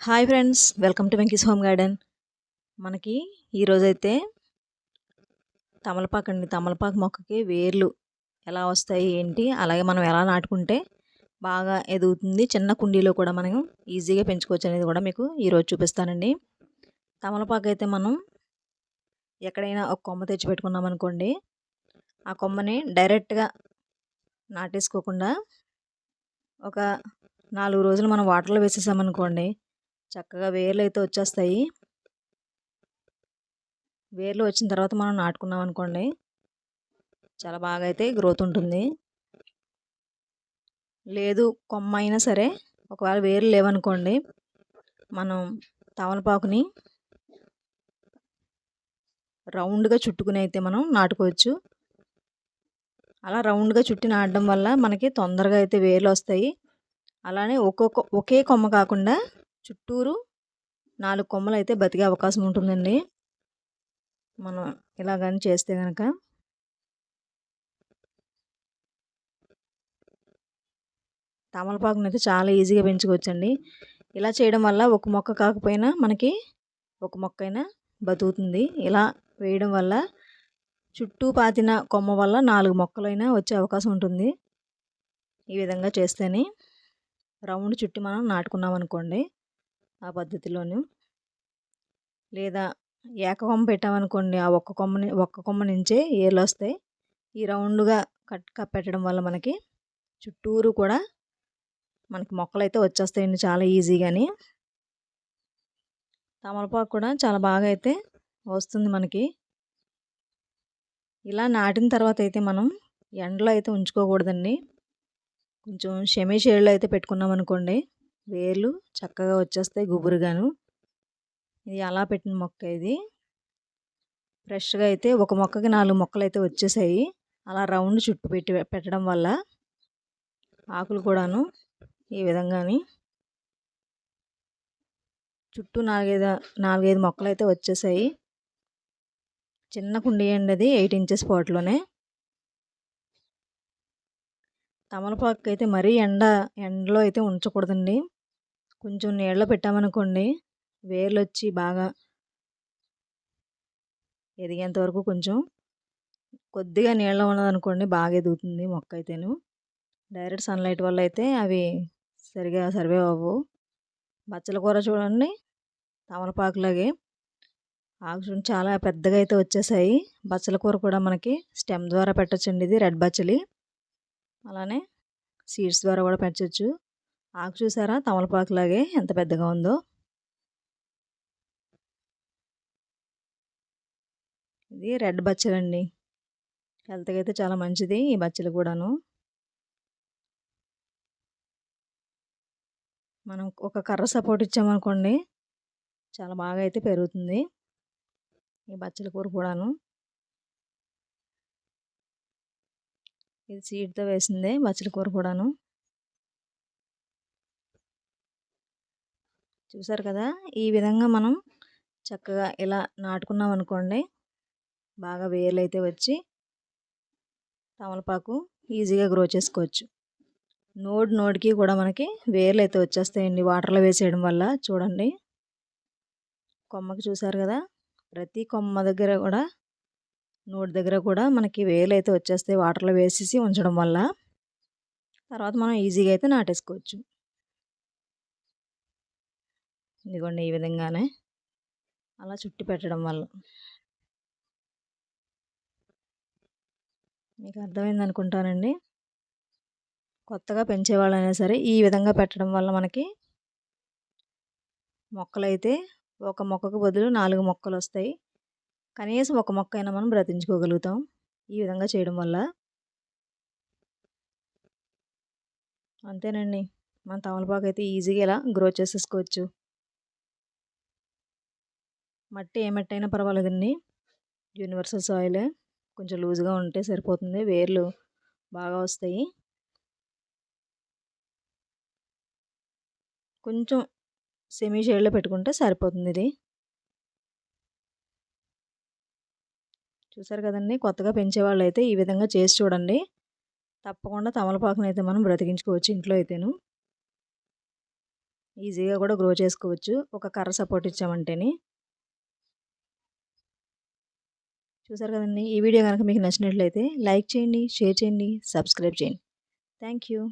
Hi friends welcome to Venky's home garden. మనకి ఈరోజైతే తమలపాకు అండి. తమలపాకు మొక్కకి వేర్లు ఎలా వస్తాయి ఏంటి అలాగే మనం ఎలా నాటుకుంటే బాగా ఎదుగుతుంది చిన్న కుండీలో కూడా మనం ఈజీగా పెంచుకోవచ్చు అనేది కూడా మీకు ఈరోజు చూపిస్తానండి. తమలపాకు అయితే మనం ఎక్కడైనా ఒక కొమ్మ తెచ్చి పెట్టుకున్నాం అనుకోండి ఆ కొమ్మని డైరెక్ట్గా నాటేసుకోకుండా ఒక నాలుగు రోజులు మనం వాటర్లో వేసేసామనుకోండి చక్కగా వేర్లు అయితే వచ్చేస్తాయి. వేర్లు వచ్చిన తర్వాత మనం నాటుకున్నాం అనుకోండి చాలా బాగా అయితే గ్రోత్ ఉంటుంది. లేదు కొమ్మ అయినా సరే ఒకవేళ వేర్లు లేవనుకోండి మనం తమలపాకుని రౌండ్గా చుట్టుకుని అయితే మనం నాటుకోవచ్చు. అలా రౌండ్గా చుట్టి నాటడం వల్ల మనకి తొందరగా అయితే వేర్లు వస్తాయి. అలానే ఒక్కొక్క ఒకే కొమ్మ కాకుండా చుట్టూరు నాలుగు కొమ్మలు అయితే బతికే అవకాశం ఉంటుందండి. మనం ఇలా కానీ చేస్తే కనుక తమలపాకుని అయితే చాలా ఈజీగా పెంచుకోవచ్చండి. ఇలా చేయడం వల్ల ఒక మొక్క కాకపోయినా మనకి ఒక మొక్క అయినా బతుకుతుంది. ఇలా వేయడం వల్ల చుట్టూ పాతిన కొమ్మ వల్ల నాలుగు మొక్కలైనా వచ్చే అవకాశం ఉంటుంది. ఈ విధంగా చేస్తేనే రౌండ్ చుట్టి మనం నాటుకున్నాం అనుకోండి ఆ పద్ధతిలోను. లేదా ఏక కొమ్మ పెట్టామనుకోండి ఆ ఒక్క కొమ్మని ఒక్క కొమ్మ నుంచే ఏర్లు వస్తాయి ఈ రౌండ్గా కట్ పెట్టడం వల్ల మనకి చుట్టూరు కూడా మనకి మొక్కలు అయితే వచ్చేస్తాయండి చాలా ఈజీగాని. తమలపాకు కూడా చాలా బాగా అయితే వస్తుంది మనకి. ఇలా నాటిన తర్వాత అయితే మనం ఎండలో అయితే ఉంచుకోకూడదండి. కొంచెం షెమీ షేడ్లో అయితే పెట్టుకున్నాం అనుకోండి వేర్లు చక్కగా వచ్చేస్తాయి గుబురుగాను. ఇది అలా పెట్టిన మొక్క ఇది. ఫ్రెష్గా అయితే ఒక మొక్కకి నాలుగు మొక్కలు అయితే వచ్చేసాయి. అలా రౌండ్ చుట్టూ పెట్టి పెట్టడం వల్ల ఆకులు కూడాను ఈ విధంగాని చుట్టూ నాలుగైదు నాలుగైదు మొక్కలు అయితే వచ్చేసాయి. చిన్న కుండీ అండి అది ఎయిట్ ఇంచెస్ పాట్లోనే. తమలపాకు అయితే మరీ ఎండ ఎండలో అయితే ఉంచకూడదండి. కొంచెం నీళ్ళలో పెట్టామనుకోండి వేర్లు వచ్చి బాగా ఎదిగేంత వరకు కొంచెం కొద్దిగా నీళ్ళ ఉన్నదనుకోండి బాగా ఎదుగుతుంది మొక్క అయితేను. డైరెక్ట్ సన్లైట్ వల్ల అయితే అవి సరిగా సర్వే అవ్వవు. బచ్చల కూర చూడండి తమలపాకులాగే ఆకు చాలా పెద్దగా అయితే వచ్చేసాయి. బచ్చల కూర కూడా మనకి స్టెమ్ ద్వారా పెట్టచ్చండి ఇది రెడ్ బచ్చలి. అలానే సీడ్స్ ద్వారా కూడా పెంచవచ్చు ఆకు చూసారా? తమలపాకులాగే ఎంత పెద్దగా ఉందో. ఇది రెడ్ బచ్చలండి. హెల్త్కి అయితే చాలా మంచిది ఈ బచ్చలు కూడాను. మనం ఒక కర్ర సపోర్ట్ ఇచ్చామనుకోండి చాలా బాగా అయితే పెరుగుతుంది. ఈ బచ్చల కూర కూడాను. ఇది సీడ్తో వేసిందే బచ్చలి కూర కూడాను. చూసారు కదా ఈ విధంగా మనం చక్కగా ఇలా నాటుకున్నాం అనుకోండి బాగా వేర్లు అయితే వచ్చి తమలపాకు ఈజీగా గ్రో చేసుకోవచ్చు. నోడ్ నోడ్కి కూడా మనకి వేర్లు అయితే వచ్చేస్తాయండి వాటర్లో వేసేయడం వల్ల చూడండి. కొమ్మకి చూసారు కదా ప్రతి కొమ్మ దగ్గర కూడా నోటి దగ్గర కూడా మనకి వేలు అయితే వచ్చేస్తాయి వాటర్లో వేసేసి ఉంచడం వల్ల. తర్వాత మనం ఈజీగా అయితే నాటేసుకోవచ్చు. ఇదిగోండి ఈ విధంగానే అలా చుట్టి పెట్టడం వల్ల. మీకు అర్థమైంది అనుకుంటానండి. కొత్తగా పెంచేవాళ్ళైనా సరే ఈ విధంగా పెట్టడం వల్ల మనకి మొక్కలైతే ఒక మొక్కకు బదులు నాలుగు మొక్కలు వస్తాయి కనీసం ఒక మొక్క అయినా మనం బ్రతించుకోగలుగుతాం ఈ విధంగా చేయడం వల్ల. అంతేనండి. మన తమలపాకు అయితే ఈజీగా ఇలా గ్రో చేసేసుకోవచ్చు. మట్టి ఏ మట్టి అయినా పర్వాలేదండి. Universal soil. కొంచెం లూజ్గా ఉంటే సరిపోతుంది. వేర్లు బాగా వస్తాయి. కొంచెం సెమీ షేడ్లో పెట్టుకుంటే సరిపోతుంది ఇది. చూసారు కదండి! కొత్తగా పెంచేవాళ్ళు అయితే ఈ విధంగా చేసి చూడండి. తప్పకుండా తమలపాకును అయితే మనం బ్రతికించుకోవచ్చు ఇంట్లో అయితేను. ఈజీగా కూడా గ్రో చేసుకోవచ్చు. ఒక కర్ర సపోర్ట్ ఇచ్చామంటేని. చూసారు కదండి! ఈ వీడియో కనుక మీకు నచ్చినట్లయితే లైక్ చేయండి షేర్ చేయండి సబ్స్క్రైబ్ చేయండి. Thank you